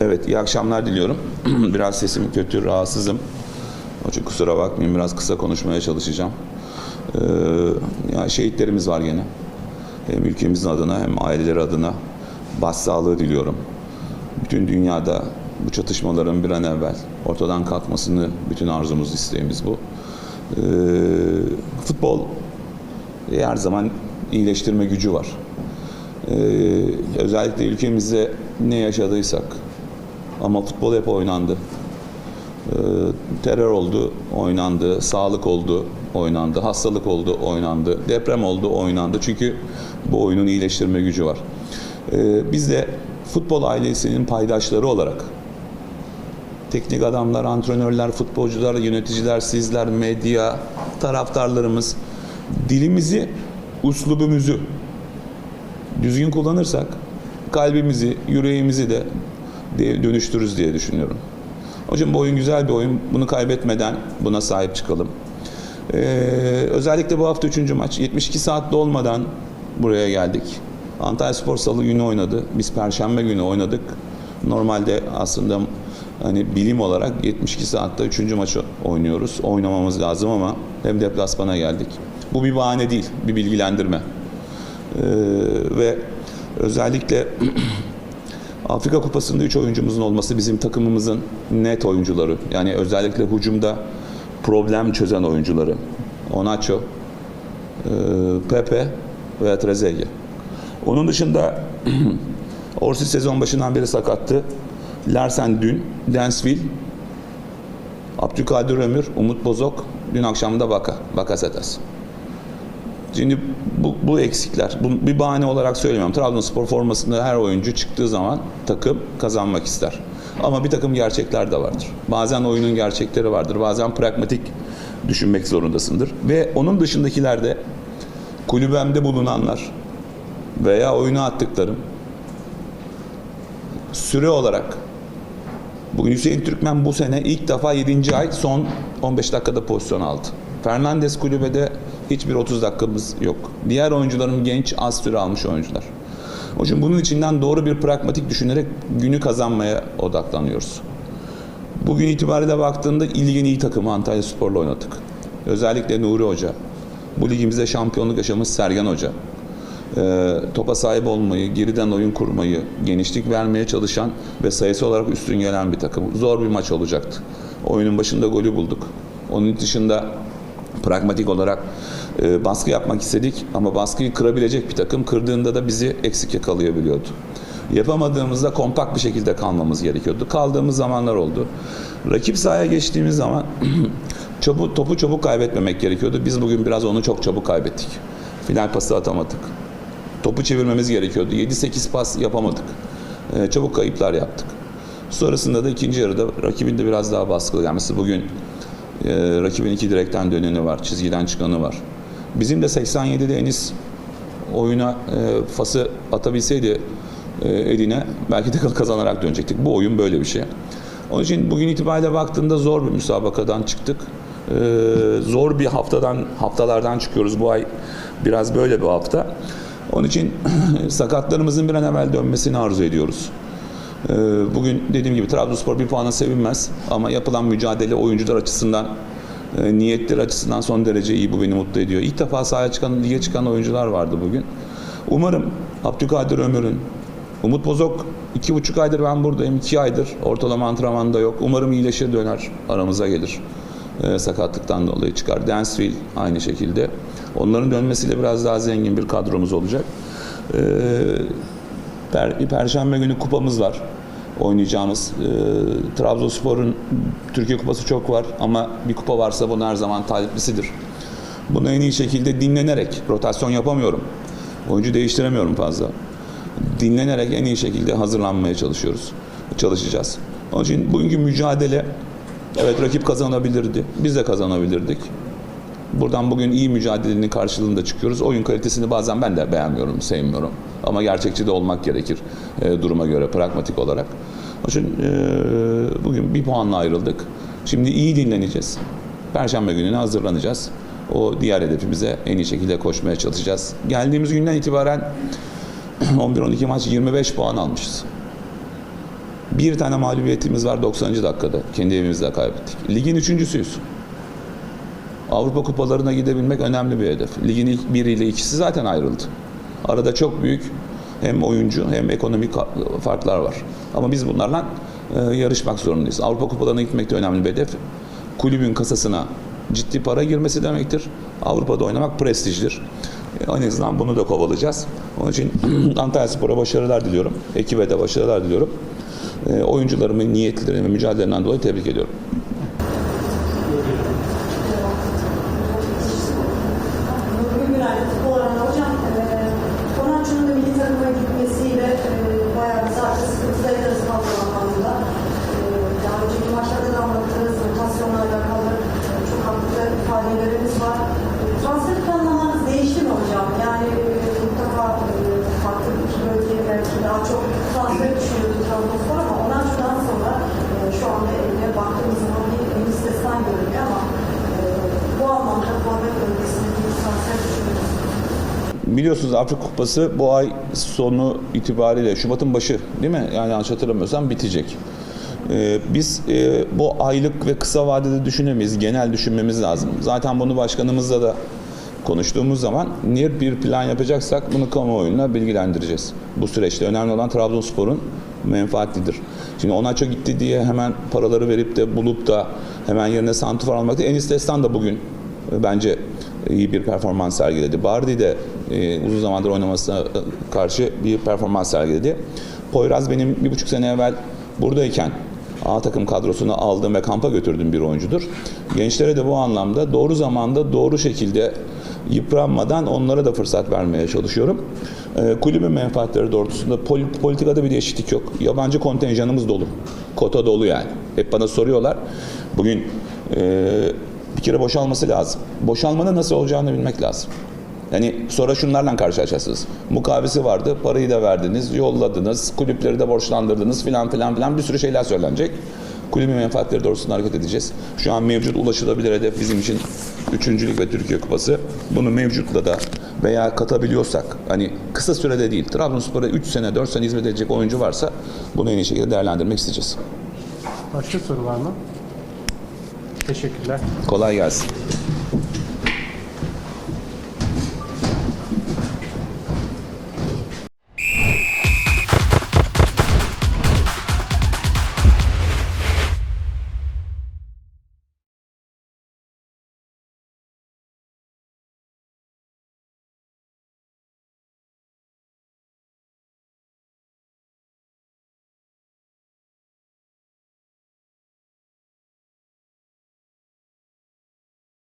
Evet, iyi akşamlar diliyorum. biraz sesim kötü, rahatsızım. İçin kusura bakmayın, biraz kısa konuşmaya çalışacağım. Ee, ya şehitlerimiz var gene. Hem ülkemizin adına hem aileleri adına başsağlığı diliyorum. Bütün dünyada bu çatışmaların bir an evvel ortadan kalkmasını bütün arzumuz, isteğimiz bu. Ee, futbol her zaman iyileştirme gücü var. Ee, özellikle ülkemizde ne yaşadıysak ama futbol hep oynandı. Ee, terör oldu, oynandı, sağlık oldu, oynandı, hastalık oldu, oynandı, deprem oldu, oynandı. Çünkü bu oyunun iyileştirme gücü var. Ee, biz de futbol ailesinin paydaşları olarak teknik adamlar, antrenörler, futbolcular, yöneticiler, sizler, medya, taraftarlarımız dilimizi, uslubumuzu düzgün kullanırsak kalbimizi, yüreğimizi de de- dönüştürürüz diye düşünüyorum. Hocam bu oyun güzel bir oyun. Bunu kaybetmeden buna sahip çıkalım. Ee, özellikle bu hafta üçüncü maç. 72 saat dolmadan buraya geldik. Antalya Spor Salı günü oynadı. Biz Perşembe günü oynadık. Normalde aslında hani bilim olarak 72 saatte üçüncü maçı oynuyoruz. Oynamamız lazım ama hem deplasmana geldik. Bu bir bahane değil, bir bilgilendirme. Ee, ve özellikle Afrika Kupası'nda 3 oyuncumuzun olması bizim takımımızın net oyuncuları. Yani özellikle hücumda problem çözen oyuncuları. Onaço, e, Pepe ve Trezeguet. Onun dışında Orsi sezon başından beri sakattı. Larsen dün, Densville, Abdülkadir Ömür, Umut Bozok, dün akşam da Baka, Bakasetas. Şimdi bu, bu eksikler. Bu bir bahane olarak söylemiyorum. Trabzonspor formasında her oyuncu çıktığı zaman takım kazanmak ister. Ama bir takım gerçekler de vardır. Bazen oyunun gerçekleri vardır. Bazen pragmatik düşünmek zorundasındır. Ve onun dışındakiler de kulübemde bulunanlar veya oyuna attıklarım süre olarak Bugün Hüseyin Türkmen bu sene ilk defa 7. ay son 15 dakikada pozisyon aldı. Fernandes kulübede hiçbir 30 dakikamız yok. Diğer oyuncularım genç az süre almış oyuncular. O yüzden bunun içinden doğru bir pragmatik düşünerek günü kazanmaya odaklanıyoruz. Bugün itibariyle baktığında ilgin iyi takımı Antalya Spor'la oynadık. Özellikle Nuri Hoca. Bu ligimizde şampiyonluk yaşamış Sergen Hoca. Ee, topa sahip olmayı, geriden oyun kurmayı, genişlik vermeye çalışan ve sayısı olarak üstün gelen bir takım. Zor bir maç olacaktı. Oyunun başında golü bulduk. Onun dışında pragmatik olarak e, baskı yapmak istedik ama baskıyı kırabilecek bir takım kırdığında da bizi eksik yakalayabiliyordu. Yapamadığımızda kompakt bir şekilde kalmamız gerekiyordu. Kaldığımız zamanlar oldu. Rakip sahaya geçtiğimiz zaman çabuk, topu çabuk kaybetmemek gerekiyordu. Biz bugün biraz onu çok çabuk kaybettik. Final pası atamadık. Topu çevirmemiz gerekiyordu. 7-8 pas yapamadık. Ee, çabuk kayıplar yaptık. Sonrasında da ikinci yarıda rakibin de biraz daha baskılı gelmesi. Bugün e, rakibin iki direkten döneni var, çizgiden çıkanı var. Bizim de 87'de Enis oyuna e, fası atabilseydi e, eline belki de kazanarak dönecektik. Bu oyun böyle bir şey. Onun için bugün itibariyle baktığında zor bir müsabakadan çıktık. E, zor bir haftadan haftalardan çıkıyoruz. Bu ay biraz böyle bir hafta. Onun için sakatlarımızın bir an evvel dönmesini arzu ediyoruz. Ee, Bugün dediğim gibi Trabzonspor bir puana sevinmez ama yapılan mücadele oyuncular açısından, e, niyetleri açısından son derece iyi. Bu beni mutlu ediyor. İlk defa sahaya çıkan, lige çıkan oyuncular vardı bugün. Umarım Abdülkadir Ömür'ün, Umut Bozok iki buçuk aydır ben buradayım, iki aydır ortalama antrenmanda yok. Umarım iyileşir döner, aramıza gelir. Ee, sakatlıktan dolayı çıkar. Dansville aynı şekilde. Onların dönmesiyle biraz daha zengin bir kadromuz olacak. Ee, per, Perşembe günü kupamız var oynayacağımız. Ee, Trabzonspor'un Türkiye Kupası çok var ama bir kupa varsa bunun her zaman taliplisidir. Bunu en iyi şekilde dinlenerek, rotasyon yapamıyorum. Oyuncu değiştiremiyorum fazla. Dinlenerek en iyi şekilde hazırlanmaya çalışıyoruz. Çalışacağız. Onun için bugünkü mücadele evet rakip kazanabilirdi. Biz de kazanabilirdik. Buradan bugün iyi mücadelenin karşılığında çıkıyoruz. Oyun kalitesini bazen ben de beğenmiyorum, sevmiyorum. Ama gerçekçi de olmak gerekir e, duruma göre, pragmatik olarak. Onun için e, bugün bir puanla ayrıldık. Şimdi iyi dinleneceğiz. Perşembe gününe hazırlanacağız. O diğer hedefimize en iyi şekilde koşmaya çalışacağız. Geldiğimiz günden itibaren 11-12 maç 25 puan almışız. Bir tane mağlubiyetimiz var 90. dakikada. Kendi evimizde kaybettik. Ligin üçüncüsüyüz. Avrupa kupalarına gidebilmek önemli bir hedef. Ligin ilk biriyle ikisi zaten ayrıldı. Arada çok büyük hem oyuncu hem ekonomik farklar var. Ama biz bunlarla e, yarışmak zorundayız. Avrupa kupalarına gitmek de önemli bir hedef. Kulübün kasasına ciddi para girmesi demektir. Avrupa'da oynamak prestijdir. E, En azından bunu da kovalayacağız. Onun için Antalya Spor'a başarılar diliyorum. Ekibe de başarılar diliyorum. E, oyuncularımın niyetleri ve mücadelelerinden dolayı tebrik ediyorum. Bugün günaydın futbol alanı hocam. E, Konakçı'nın da milli takıma gitmesiyle e, bayağı bir zaten sıkıntıdayız kadro anlamında. E, daha önceki maçlarda da anlattığınız rotasyonla alakalı e, çok haklı ifadelerimiz var. E, transfer planlamanız değişti mi hocam? Yani e, mutlaka e, farklı bir bölgeye belki daha çok transfer düşünüyordu Trabzonspor ama Konakçı'dan sonra e, şu anda eline baktığımız zaman bir Enis Destan görünüyor ama e, bu anlamda forvet bölgesinde bir transfer düşünüyoruz. Biliyorsunuz Afrika Kupası bu ay sonu itibariyle Şubat'ın başı değil mi? Yani yanlış hatırlamıyorsam bitecek. Ee, biz e, bu aylık ve kısa vadede düşünemeyiz. Genel düşünmemiz lazım. Zaten bunu başkanımızla da konuştuğumuz zaman niye bir plan yapacaksak bunu kamuoyuna bilgilendireceğiz. Bu süreçte önemli olan Trabzonspor'un menfaatlidir. Şimdi Onaço gitti diye hemen paraları verip de bulup da hemen yerine santifor almak değil. Enis Destan da bugün e, bence iyi bir performans sergiledi. Bardi de e, uzun zamandır oynamasına e, karşı bir performans sergiledi. Poyraz benim bir buçuk sene evvel buradayken A takım kadrosuna aldığım ve kampa götürdüğüm bir oyuncudur. Gençlere de bu anlamda doğru zamanda doğru şekilde yıpranmadan onlara da fırsat vermeye çalışıyorum. E, kulübün menfaatleri doğrultusunda pol- politikada bir değişiklik yok. Yabancı kontenjanımız dolu. Kota dolu yani. Hep bana soruyorlar. Bugün e, kere boşalması lazım. Boşalmanın nasıl olacağını bilmek lazım. Yani sonra şunlarla karşılaşacaksınız. Mukavesi vardı, parayı da verdiniz, yolladınız, kulüpleri de borçlandırdınız filan filan filan bir sürü şeyler söylenecek. Kulübün menfaatleri doğrultusunda hareket edeceğiz. Şu an mevcut ulaşılabilir hedef bizim için üçüncülük ve Türkiye Kupası. Bunu mevcutla da veya katabiliyorsak, hani kısa sürede değil, Trabzonspor'a 3 sene, 4 sene hizmet edecek oyuncu varsa bunu en iyi şekilde değerlendirmek isteyeceğiz. Başka soru var mı? Teşekkürler. Kolay gelsin.